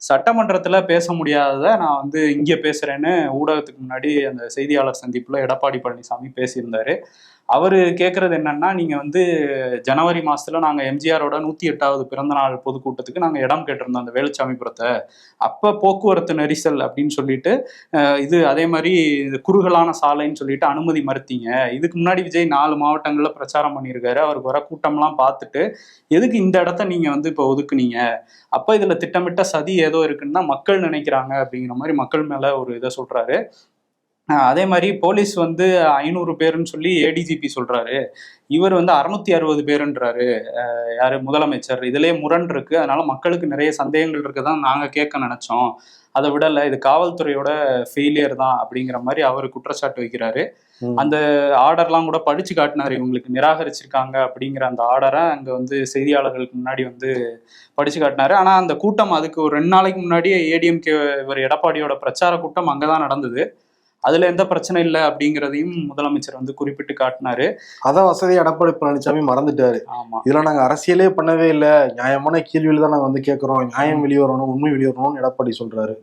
சட்டமன்றத்தில் பேச முடியாததை நான் வந்து இங்கே பேசுகிறேன்னு ஊடகத்துக்கு முன்னாடி அந்த செய்தியாளர் சந்திப்பில் எடப்பாடி பழனிசாமி பேசியிருந்தாரு. அவர் கேட்குறது என்னன்னா நீங்கள் வந்து ஜனவரி மாதத்தில் நாங்கள் எம்ஜிஆரோட நூற்றி எட்டாவது பிறந்த நாள் பொதுக்கூட்டத்துக்கு நாங்கள் இடம் கேட்டிருந்தோம் அந்த வேலுச்சாமிபுரத்தை. அப்போ போக்குவரத்து நெரிசல் அப்படின்னு சொல்லிட்டு இது அதே மாதிரி இது குறுகலான சாலைன்னு சொல்லிட்டு அனுமதி மறுத்தீங்க. இதுக்கு முன்னாடி விஜய் நாலு மாவட்டங்களில் பிரச்சாரம் பண்ணியிருக்காரு. அவருக்கு வர கூட்டம்லாம் பார்த்துட்டு எதுக்கு இந்த இடத்த நீங்கள் வந்து இப்போ ஒதுக்குனீங்க? அப்போ இதில் திட்டமிட்ட சதி ஏதோ இருக்குன்னு தான் மக்கள் நினைக்கிறாங்க அப்படிங்கிற மாதிரி மக்கள் மேலே ஒரு இதை சொல்கிறாரு அதே மாதிரி போலீஸ் வந்து ஐநூறு பேருன்னு சொல்லி ஏடிஜிபி சொல்றாரு. இவர் வந்து அறுநூத்தி அறுபது பேருன்றாரு. யாரு? முதலமைச்சர். இதுலயே முரண் இருக்கு. அதனால மக்களுக்கு நிறைய சந்தேகங்கள் இருக்குதான் நாங்க கேட்க நினைச்சோம். அதை விடல இது காவல்துறையோட ஃபெயிலியர் தான் அப்படிங்கிற மாதிரி அவர் குற்றச்சாட்டு வைக்கிறாரு. அந்த ஆர்டர்லாம் கூட படிச்சு காட்டினாரு. இவங்களுக்கு நிராகரிச்சிருக்காங்க அப்படிங்கிற அந்த ஆர்டரை அங்க வந்து செய்தியாளர்களுக்கு முன்னாடி வந்து படிச்சு காட்டினாரு. ஆனா அந்த கூட்டம் அதுக்கு ஒரு ரெண்டு நாளைக்கு முன்னாடி ஏடிஎம்கே இவர் எடப்பாடியோட பிரச்சார கூட்டம் அங்கதான் நடந்தது. அதுல எந்த பிரச்சனை இல்லை அப்படிங்கிறதையும் முதலமைச்சர் வந்து குறிப்பிட்டு காட்டினாரு. அதான் வசதி எடப்பாடி பழனிசாமி மறந்துட்டாரு. ஆமா. இதுல நாங்க அரசியலே பண்ணவே இல்ல. நியாயமான கேள்வியில தான் நாங்க வந்து கேட்கறோம் நியாயம் வெளியே வரணும் உண்மை வெளியே வரணும்னு எடப்பாடி சொல்றாரு.